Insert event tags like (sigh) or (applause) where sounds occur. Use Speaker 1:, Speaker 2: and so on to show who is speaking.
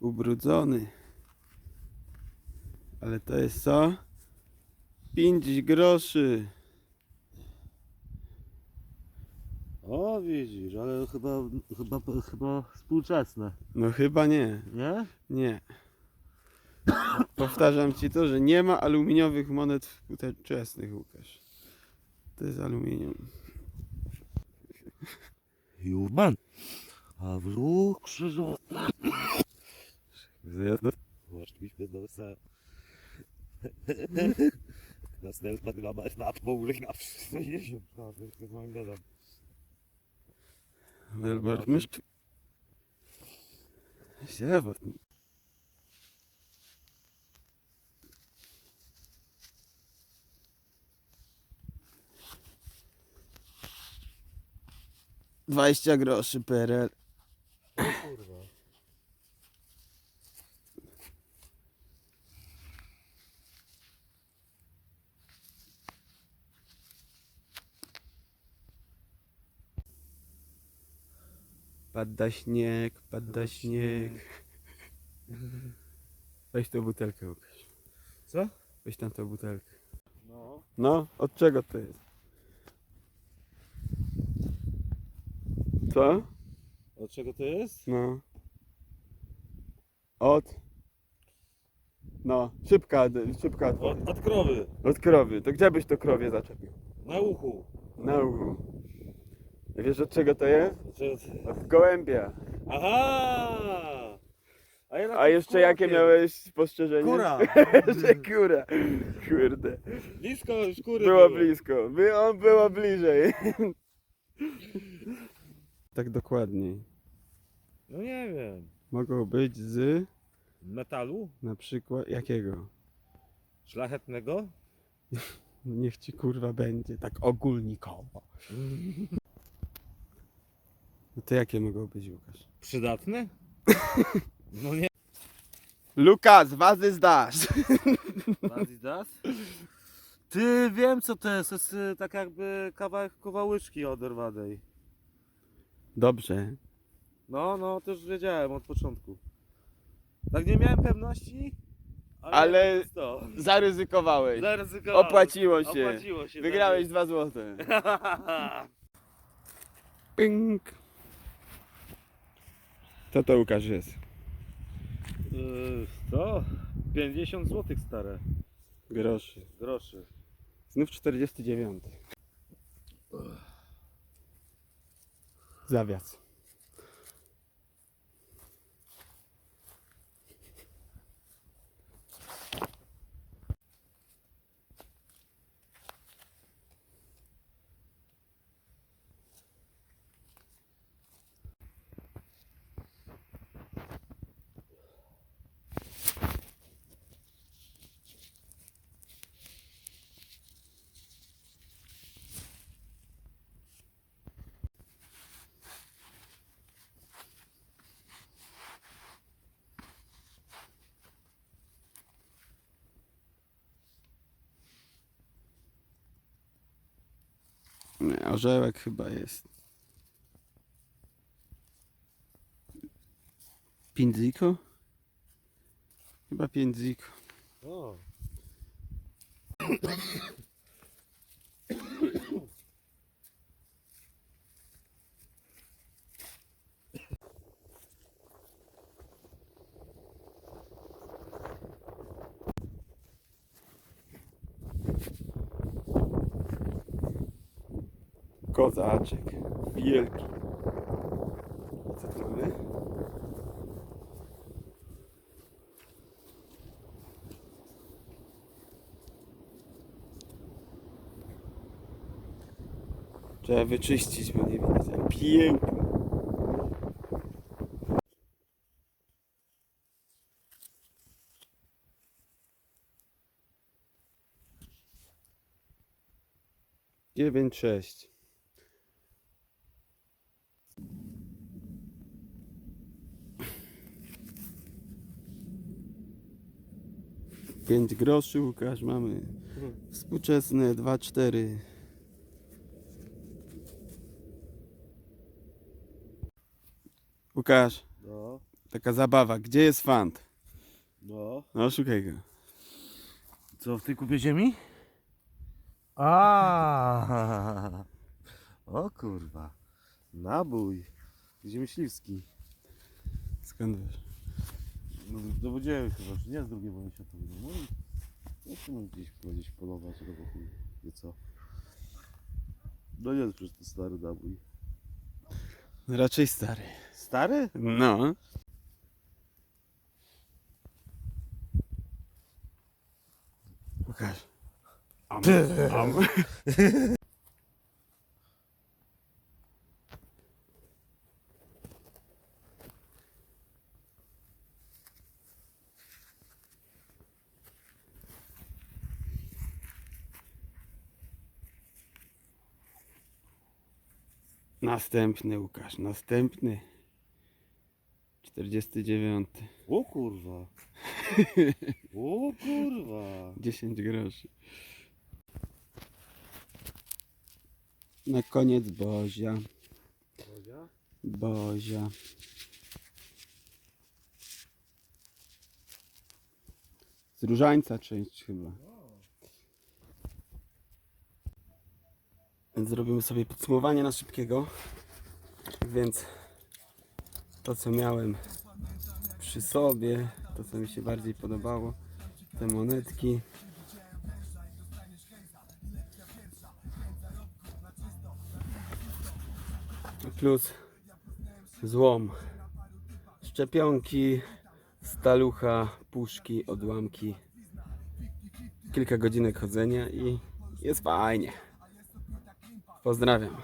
Speaker 1: ubrudzony. Ale to jest co? 5 groszy.
Speaker 2: O, widzisz, ale chyba, chyba, chyba współczesne,
Speaker 1: No chyba nie.
Speaker 2: nie?
Speaker 1: Nie. Powtarzam ci to, że nie ma aluminiowych monet współczesnych, Łukasz. To jest aluminium.
Speaker 2: Jurman. A wróg krzyżowy. Właściwie do se. Następna drama jest nadpoulich na wszystko.
Speaker 1: Zobacz, mysz... Zobacz. Dwadzieścia groszy PRL.
Speaker 2: Kurwa.
Speaker 1: Pada śnieg, pada śnieg. Weź tą butelkę, Łukasz.
Speaker 2: Co?
Speaker 1: Weź tam tą butelkę.
Speaker 2: No.
Speaker 1: No, od czego to jest? Co?
Speaker 2: Od czego to jest?
Speaker 1: No. Od. No, szybka, szybka
Speaker 2: Od, od krowy.
Speaker 1: Od krowy. To gdzie byś to krowie zaczepił?
Speaker 2: Na uchu.
Speaker 1: Na uchu. Wiesz od czego to jest? Od gołębia.
Speaker 2: Aha! A, ja na
Speaker 1: A
Speaker 2: tym
Speaker 1: jeszcze jakie
Speaker 2: kurakiem.
Speaker 1: miałeś spostrzeżenie?
Speaker 2: Kura. (laughs)
Speaker 1: jeszcze kura. Kurde.
Speaker 2: Blisko szkury
Speaker 1: Było blisko. Było, było bliżej. (laughs) tak dokładniej.
Speaker 2: No nie wiem.
Speaker 1: Mogą być z
Speaker 2: Metalu?
Speaker 1: na przykład jakiego?
Speaker 2: Szlachetnego? (laughs)
Speaker 1: Niech ci kurwa będzie, tak ogólnikowo. No to jakie mogą być, Łukasz?
Speaker 2: Przydatne? (laughs) No nie.
Speaker 1: Lukas, wazy zdasz!
Speaker 2: Adidas? Ty wiem co to jest. To jest y, tak jakby kawałek kowałyczki oderwanej.
Speaker 1: Dobrze.
Speaker 2: No, no, to już wiedziałem od początku. Tak nie miałem pewności, ale,
Speaker 1: Ale-
Speaker 2: to.
Speaker 1: Zaryzykowałeś.
Speaker 2: Zaryzykowałem.
Speaker 1: Opłaciło się.
Speaker 2: Opłaciło się.
Speaker 1: Wygrałeś dwa złote. (laughs) Ping. Co to Łukasz jest?
Speaker 2: Yy, Co? 50 zł stare.
Speaker 1: Groszy.
Speaker 2: Groszy.
Speaker 1: Znów 49. Zawias. Nie, orzełek chyba jest. Pindziko? Chyba Pindziko.
Speaker 2: O.
Speaker 1: Kozaczek. Wielki. Co to mamy? Trzeba wyczyścić, bo nie widać. Piękny. Dziewięć sześć. Pięć groszy, Łukasz, mamy współczesne, dwa, cztery. Łukasz,
Speaker 2: No.
Speaker 1: taka zabawa. Gdzie jest fant?
Speaker 2: No.
Speaker 1: No, szukaj go.
Speaker 2: Co, w tej kupie ziemi? A, (laughs) O kurwa. Nabój. Gdzie myśliwski?
Speaker 1: Skąd wiesz?
Speaker 2: No, dowodziłem chyba, czy nie z drugiej wojny światowej. No i no, to mógł gdzieś, gdzieś polować, albo chuj, wie co. No nie, przecież to stary nabój.
Speaker 1: Raczej stary.
Speaker 2: Stary?
Speaker 1: No. Pokaż. Am, am. (laughs) Następny Łukasz, następny. 49.
Speaker 2: O kurwa. O kurwa.
Speaker 1: 10 groszy. Na koniec Bozia. Bozia. Z różańca część chyba. Więc zrobimy sobie podsumowanie na szybkiego. Więc to co miałem przy sobie, to co mi się bardziej podobało, te monetki. Plus złom, szczepionki, stalucha, puszki, odłamki. Kilka godzinek chodzenia i jest fajnie. Pozdrawiam.